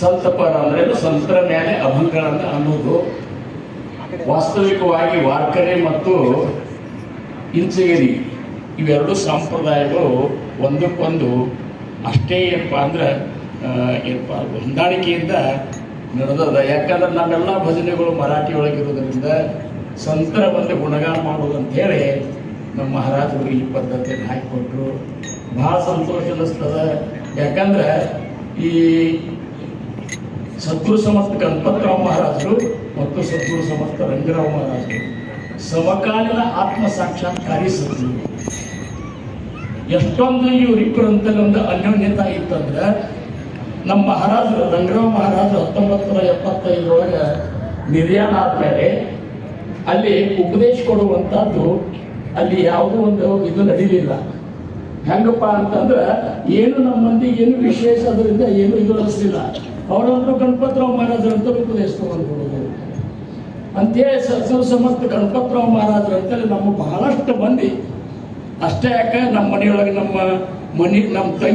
ಸಂತಪರ ಅಂದ್ರೆ ಸಂತರ ಮೇಲೆ ಅಭಂಗಗಳನ್ನ ಅನ್ನೋದು. ವಾಸ್ತವಿಕವಾಗಿ ವಾರ್ಕರಿ ಮತ್ತು ಇಂಚಗೇರಿ ಇವೆರಡು ಸಂಪ್ರದಾಯಗಳು ಒಂದಕ್ಕೊಂದು. ಅಷ್ಟೇ ಏನಪ್ಪ ಅಂದ್ರೆ ಏನಪ್ಪ, ಹೊಂದಾಣಿಕೆಯಿಂದ ನಡೆದದ. ಯಾಕಂದ್ರೆ ನಮ್ಮೆಲ್ಲ ಭಜನೆಗಳು ಮರಾಠಿ ಒಳಗಿರೋದ್ರಿಂದ ಸಂತರ ಬಂದು ಗುಣಗಾನ ಮಾಡೋದು ನಮ್ಮ ಮಹಾರಾಜರು ಈ ಪದ್ಧತಿಯನ್ನು ಹಾಕಿಕೊಟ್ರು. ಬಹಳ ಸಂತೋಷ ಅನ್ನಿಸ್ತದ. ಯಾಕಂದ್ರೆ ಈ ಸದ್ಗುರು ಸಮಸ್ತ ಗಣಪತರಾವ್ ಮಹಾರಾಜರು ಮತ್ತು ಸದ್ಗುರು ಸಮಸ್ತ ರಂಗರಾವ್ ಮಹಾರಾಜರು. ಸಮಕಾಲೀನ ಆತ್ಮ ಸಾಕ್ಷಾತ್ಕಾರಿ ಸದ್ಗುರು. ಎಷ್ಟೊಂದು ಇವರಿಬ್ಬರಂತಲ್ಲಿ ಒಂದು ಅನ್ಯೋನ್ಯತ ಇತ್ತಂದ್ರೆ ನಮ್ಮ ಮಹಾರಾಜರು, ರಂಗರಾವ್ ಮಹಾರಾಜರು ಹತ್ತೊಂಬತ್ತು ನೂರ ಎಪ್ಪತ್ತೈದರೊಳಗೆ ನಿರ್ಯಾಣ ಆದ್ಮೇಲೆ ಅಲ್ಲಿ ಉಪದೇಶ ಕೊಡುವಂಥದ್ದು ಅಲ್ಲಿ ಯಾವುದೋ ಒಂದು ಇದು ನಡೀಲಿಲ್ಲ. ಹೆಂಗಪ್ಪ ಅಂತಂದ್ರೆ ಏನು ನಮ್ಮ ಏನು ವಿಶೇಷ ಅದರಿಂದ ಏನು ಇದು ಅನಿಸ್ಲಿಲ್ಲ. ಅವರಂದ್ರು ಗಣಪತರಾವ್ ಮಹಾರಾಜರಂತ ಉಪದೇಶ ತಗೊಂಡ್ಬಿಡೋದು ಅಂತೇಳಿ ಸದ್ಗುರು ಸಮರ್ಥ ಗಣಪತರಾವ್ ಮಹಾರಾಜರಂತೇಳಿ ನಮ್ಮ ಬಹಳಷ್ಟು ಮಂದಿ ಅಷ್ಟೇ ಯಾಕೆ ನಮ್ಮ ಮನೆಯೊಳಗೆ ನಮ್ಮ ಮನೆ ನಮ್ಮ ತಂಗಿ